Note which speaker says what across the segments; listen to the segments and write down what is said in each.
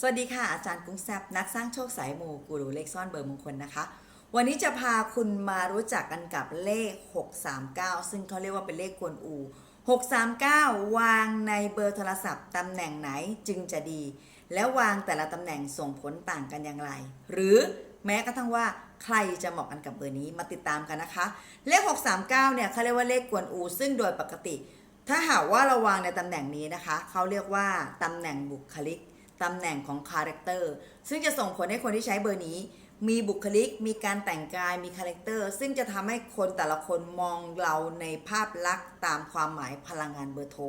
Speaker 1: สวัสดีค่ะ อาจารย์กุ้งแซบนักสร้างโชคสายมูกูรูเลขซ่อนเบอร์มงคลนะคะ วันนี้จะพาคุณมารู้จักกันกับเลข 639 ซึ่งเขาเรียกว่าเป็นเลขกวนอู 639 วางในเบอร์โทรศัพท์ตำแหน่งไหนจึงจะดี แล้ววางแต่ละตำแหน่งส่งผลต่างกันอย่างไร หรือแม้กระทั่งว่าใครจะเหมาะกันกับเบอร์นี้มาติดตามกันนะคะ เลข 639 เนี่ยเขาเรียกว่าเลขกวนอู ซึ่งโดยปกติ ถ้าหากว่าเราวางในตำแหน่งนี้นะคะเขาเรียกว่าตำแหน่งบุคลิก ตำแหน่งของคาแรคเตอร์ซึ่งจะส่งผลให้คนที่ใช้เบอร์นี้ มีบุคลิก มีการแต่งกายมีคาแรคเตอร์ซึ่งจะทำให้คนแต่ละคนมองเราในภาพลักษณ์ตามความหมายพลังงานเบอร์โทร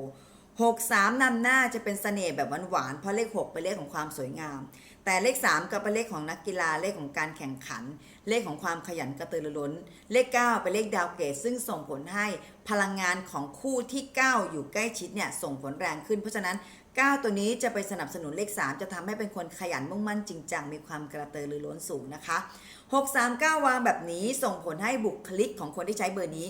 Speaker 1: 63นำหน้าจะเป็นเสน่ห์แบบหวานๆเพราะเลข6เป็นเลขของความสวยงาม แต่เลข3ก็เป็นเลขของนักกีฬาเลขของการแข่งขัน เลขของความขยันกระตือรือร้น เลข9เป็นเลขดาวเกตซึ่งส่งผลให้พลังงานของคู่ที่9อยู่ใกล้ชิดเนี่ยส่งผลแรงขึ้น เพราะฉะนั้น9ตัวนี้จะไปสนับสนุนเลข3จะทำให้เป็นคนขยันมุ่งมั่นจริงจังมีความกระตือรือร้นสูงนะคะ639วางแบบนี้ส่งผลให้บุคลิกของคนที่ใช้เบอร์นี้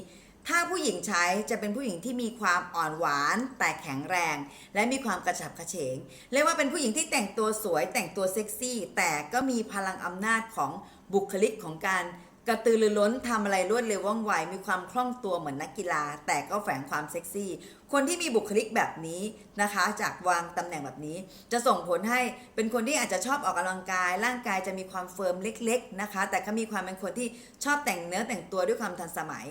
Speaker 1: ถ้าผู้หญิงใช้จะเป็นผู้หญิงที่มีความอ่อนหวานแต่แข็งแรง และมีความกระฉับกระเฉงเรียกว่าเป็นผู้หญิงที่แต่งตัวสวยแต่งตัวเซ็กซี่ แต่ก็มีพลังอำนาจของบุคลิกของการกระตือรือร้นทำอะไรรวดเร็วว่องไว มีความคล่องตัวเหมือนนักกีฬา แต่ก็แฝงความเซ็กซี่ คนที่มีบุคลิกแบบนี้นะคะ จากวางตำแหน่งแบบนี้ จะส่งผลให้เป็นคนที่อาจจะชอบออกกำลังกาย ร่างกายจะมีความเฟิร์มเล็ก ๆ นะคะ แต่ก็มีความเป็นคนที่ชอบแต่งเนื้อแต่งตัวด้วยความทันสมัย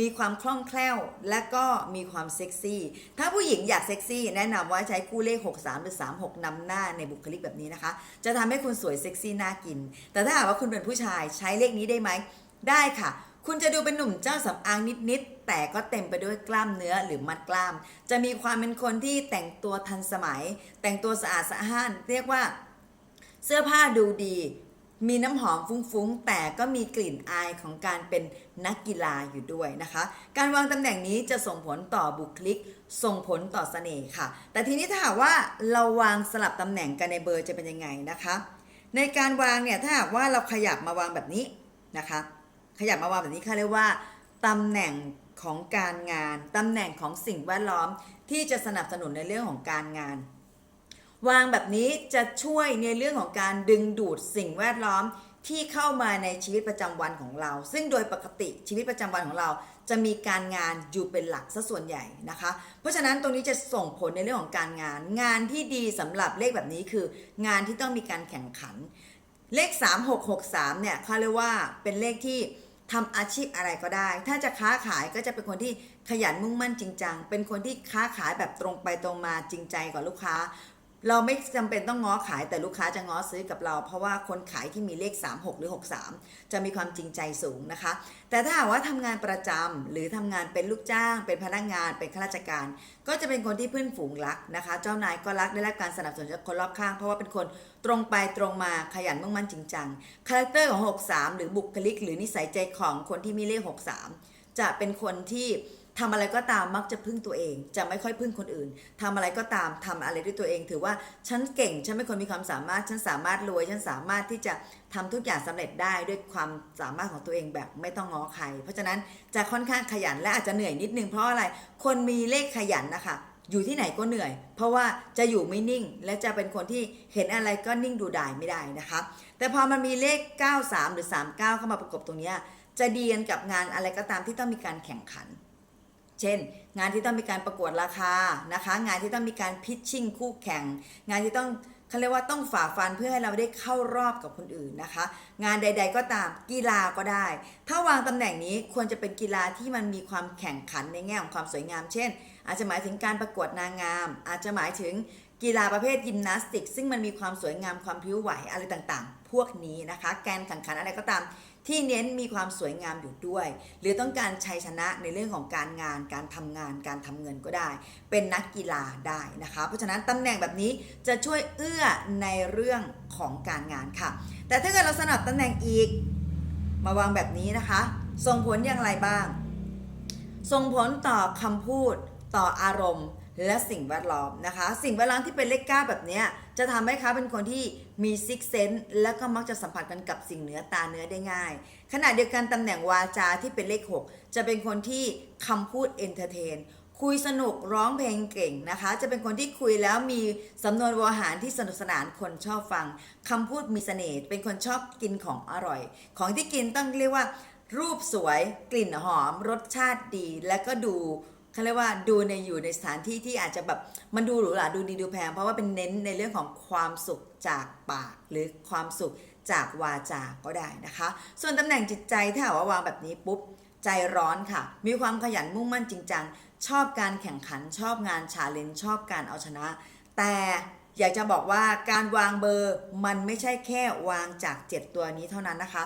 Speaker 1: มีความคล่องแคล่วและก็มีความเซ็กซี่ ถ้าผู้หญิงอยากเซ็กซี่ แนะนำว่าใช้คู่เลข 63 หรือ 36นำหน้าในบุคลิกแบบนี้นะคะ จะทำให้คุณสวยเซ็กซี่น่ากิน แต่ถ้าหากว่าคุณเป็นผู้ชายใช้เลขนี้ได้ไหม ได้ค่ะ คุณจะดูเป็นหนุ่มเจ้าสำอางนิดๆ แต่ก็เต็มไปด้วยกล้ามเนื้อหรือมัดกล้าม จะมีความเป็นคนที่แต่งตัวทันสมัย แต่งตัวสะอาดสะอ้าน เรียกว่าเสื้อผ้าดูดี มีน้ำหอมฟุ้งๆ แต่ก็มีกลิ่นอายของการเป็นนักกีฬาอยู่ด้วยนะคะ การวางตำแหน่งนี้จะส่งผลต่อบุคลิก ส่งผลต่อเสน่ห์ค่ะ แต่ทีนี้ถ้าหากว่าเราวางสลับตำแหน่งกันในเบอร์จะเป็นยังไงนะคะ ในการวางเนี่ยถ้าหากว่าเราขยับมาวางแบบนี้นะคะ ขยับมาวางแบบนี้เขาเรียกว่าตำแหน่งของการงานตำแหน่งของสิ่งแวดล้อมที่จะสนับสนุนในเรื่องของการงาน วางแบบนี้จะช่วยในเรื่องของการดึงดูดสิ่งแวดล้อมที่เข้ามาในชีวิตประจำวันของเรา ซึ่งโดยปกติชีวิตประจำวันของเรา จะมีการงานอยู่เป็นหลักซะส่วนใหญ่นะคะ เพราะฉะนั้นตรงนี้จะส่งผลในเรื่องของการงาน งานที่ดีสำหรับเลขแบบนี้คือ งานที่ต้องมีการแข่งขัน เลข 3663เนี่ยเขาเรียกว่าเป็นเลขที่ทำอาชีพอะไรก็ได้ ถ้าจะค้าขายก็จะเป็นคนที่ขยันมุ่งมั่นจริงจัง เป็นคนที่ค้าขายแบบตรงไปตรงมาจริงใจกับลูกค้า เราไม่จำเป็นต้องง้อขายแต่ลูกค้าจะง้อซื้อกับเรา เพราะว่าคนขายที่มีเลข 36 หรือ 63 จะมีความจริงใจสูงนะคะ แต่ถ้าหากว่าทำงานประจำหรือทำงานเป็นลูกจ้าง เป็นพนักงานเป็นข้าราชการ ก็จะเป็นคนที่เพื่อนฝูงรักนะคะ เจ้านายก็รักได้รับการสนับสนุนจากคนรอบข้าง เพราะว่าเป็นคนตรงไปตรงมาขยันมุ่งมั่นจริงจังคาแรคเตอร์ของ 63 หรือบุคลิก หรือนิสัยใจของคนที่มีเลข 63 จะเป็นคนที่ ทำอะไรก็ตามมักจะพึ่งตัวเอง จะไม่ค่อยพึ่งคนอื่นทำอะไรก็ตามทำอะไรด้วยตัวเอง ถือว่าฉันเก่งฉันเป็นคนมีความสามารถ ฉันสามารถรวย ฉันสามารถที่จะทำทุกอย่างสำเร็จได้ด้วยความสามารถของตัวเองแบบไม่ต้องง้อใคร เพราะฉะนั้นจะค่อนข้างขยันและอาจจะเหนื่อยนิดนึงเพราะอะไร คนมีเลขขยันนะคะอยู่ที่ไหนก็เหนื่อย เพราะว่าจะอยู่ไม่นิ่ง และจะเป็นคนที่เห็นอะไรก็นิ่งดูดายไม่ได้นะคะ แต่พอมันมีเลข 93 หรือ 39 เข้ามาประกบตรงนี้จะดีกันกับงานอะไรก็ตามที่ต้องมีการแข่งขัน เช่น งานที่ต้องมีการประกวดราคานะคะ งานที่ต้องมีการพิชชิ่งคู่แข่ง งานที่ต้องเขาเรียกว่าต้องฝ่าฟันเพื่อให้เราได้เข้ารอบกับคนอื่นนะคะ งานใด ๆ ก็ตามกีฬาก็ได้ ถ้าวางตำแหน่งนี้ควรจะเป็นกีฬาที่มันมีความแข่งขันในแง่ของความสวยงาม เช่น อาจจะหมายถึงการประกวดนางงาม อาจจะหมายถึงกีฬาประเภทยิมนาสติก ซึ่งมันมีความสวยงามความพิ้วไหวอะไรต่างๆ พวกนี้นะคะ การแข่งขันอะไรก็ตาม ที่เน้นมีความสวยงามอยู่ด้วย หรือต้องการชัยชนะในเรื่องของการงาน การทำงาน การทำเงินก็ได้ เป็นนักกีฬาได้นะคะ เพราะฉะนั้นตำแหน่งแบบนี้จะช่วยเอื้อในเรื่องของการงานค่ะ แต่ถ้าเกิดเราสนับตำแหน่งอีก มาวางแบบนี้นะคะ ส่งผลอย่างไรบ้าง ส่งผลต่อคำพูดต่ออารมณ์ และสิ่งแวดล้อมนะคะ สิ่งแวดล้อมที่เป็นเลขเก้าแบบนี้จะทำให้เขาเป็นคนที่มีซิกเซนและก็มักจะสัมผัสกันกับสิ่งเหนือตาเนื้อได้ง่าย ขณะเดียวกันตำแหน่งวาจาที่เป็นเลข 6 จะเป็นคนที่คำพูดเอนเตอร์เทนคุยสนุกร้องเพลงเก่งนะคะ จะเป็นคนที่คุยแล้วมีสำนวนวหารที่สนุกสนานคนชอบฟังคำพูดมีเสน่ห์เป็นคนชอบกินของอร่อย ของที่กินต้องเรียกว่า รูปสวย กลิ่นหอม รสชาติดี และก็ดู เขาเรียกว่าดูในอยู่ในสถานที่ที่อาจจะแบบมันดูหรูหราดูดีดูแพงเพราะว่าเป็นเน้นในเรื่องของความสุขจากปากหรือความสุขจากวาจาก็ได้นะคะ ส่วนตำแหน่งจิตใจถ้าหาว่าวางแบบนี้ปุ๊บใจร้อนค่ะ มีความขยันมุ่งมั่นจริงจังชอบการแข่งขันชอบงานชาเลนจ์ชอบการเอาชนะ แต่อยากจะบอกว่าการวางเบอร์มันไม่ใช่แค่วางจาก 7 ตัวนี้เท่านั้นนะคะ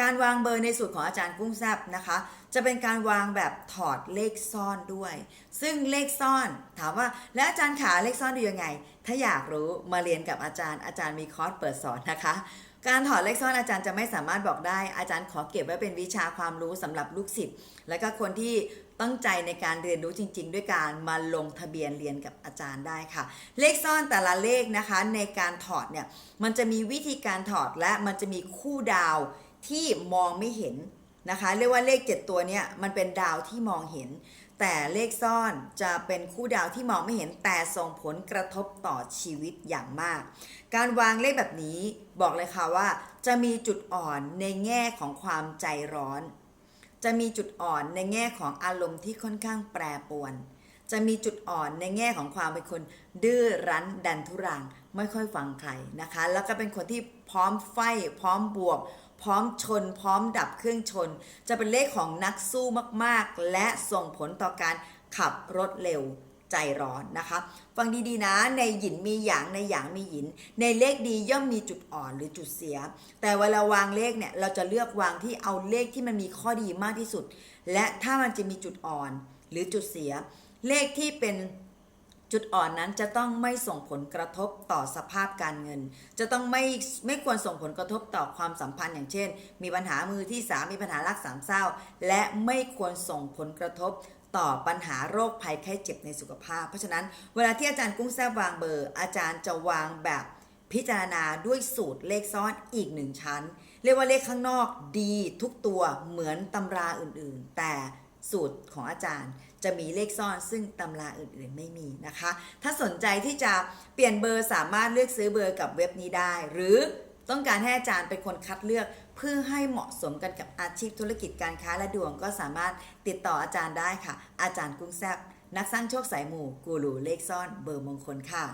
Speaker 1: การวางเบอร์ในสูตรของอาจารย์กุ้งแซบนะคะ จะเป็นการวางแบบถอดเลขซ่อนด้วย ซึ่งเลขซ่อนถามว่าแล้วอาจารย์ขาเลขซ่อนดูยังไง ถ้าอยากรู้มาเรียนกับอาจารย์อาจารย์มีคอร์สเปิดสอนนะคะการถอดเลขซ่อนอาจารย์จะไม่สามารถบอกได้ อาจารย์ขอเก็บไว้เป็นวิชาความรู้สำหรับลูกศิษย์และก็คนที่ตั้งใจในการเรียนรู้จริง ๆ ด้วยการมาลงทะเบียนเรียนกับอาจารย์ได้ค่ะ เลขซ่อนแต่ละเลขนะคะ ในการถอดเนี่ยมันจะมีวิธีการถอดและมันจะมีคู่ดาว ที่มองไม่เห็นนะคะ เรียกว่าเลข 7 ตัวเนี่ยมันเป็นดาวที่มองเห็น แต่เลขซ่อนจะเป็นคู่ดาวที่มองไม่เห็นแต่ส่งผลกระทบต่อชีวิตอย่างมาก การวางเลขแบบนี้บอกเลยค่ะว่า จะมีจุดอ่อนในแง่ของความใจร้อน จะมีจุดอ่อนในแง่ของอารมณ์ที่ค่อนข้างแปรปรวนจะมีจุดอ่อนในแง่ของความเป็นคนดื้อรั้นดันทุรัง ไม่ค่อยฟังใครนะคะ แล้วก็เป็นคนที่พร้อมไฟพร้อมบวก พร้อมชน พร้อมดับเครื่องชน จะเป็นเลขของนักสู้มากๆ และส่งผลต่อการขับรถเร็วใจร้อนนะคะ ฟังดีๆนะ ในหยินมีหยาง ในหยางมีหยิน ในเลขดีย่อมมีจุดอ่อนหรือจุดเสีย แต่เวลาวางเลขเนี่ย เราจะเลือกวางที่เอาเลขที่มันมีข้อดีมากที่สุด และถ้ามันจะมีจุดอ่อนหรือจุดเสีย เลขที่เป็น จุดอ่อนนั้นจะต้องไม่ส่งผลกระทบต่อสภาพการเงิน จะต้องไม่ไม่ควรส่งผลกระทบต่อความสัมพันธ์อย่างเช่น มีปัญหามือที่สามมีปัญหารักสามเศร้า และไม่ควรส่งผลกระทบต่อปัญหาโรคภัยไข้เจ็บในสุขภาพ เพราะฉะนั้นเวลาที่อาจารย์กุ้งแซบวางเบอร์ อาจารย์จะวางแบบพิจารณาด้วยสูตรเลขซ่อนอีกหนึ่งชั้น เรียกว่าเลขข้างนอกดีทุกตัวเหมือนตำราอื่นๆ แต่ สูตรของอาจารย์จะมีเลขซ่อนซึ่งตำราอื่นๆไม่มีนะคะ ถ้าสนใจที่จะเปลี่ยนเบอร์สามารถเลือกซื้อเบอร์กับเว็บนี้ได้ หรือต้องการให้อาจารย์เป็นคนคัดเลือก เพื่อให้เหมาะสมกันกับอาชีพธุรกิจการค้าและดวงก็สามารถติดต่ออาจารย์ได้ค่ะ อาจารย์กุ้งแซบนักสร้างโชคสายหมู่กูรูเลขซ่อนเบอร์มงคลค่ะ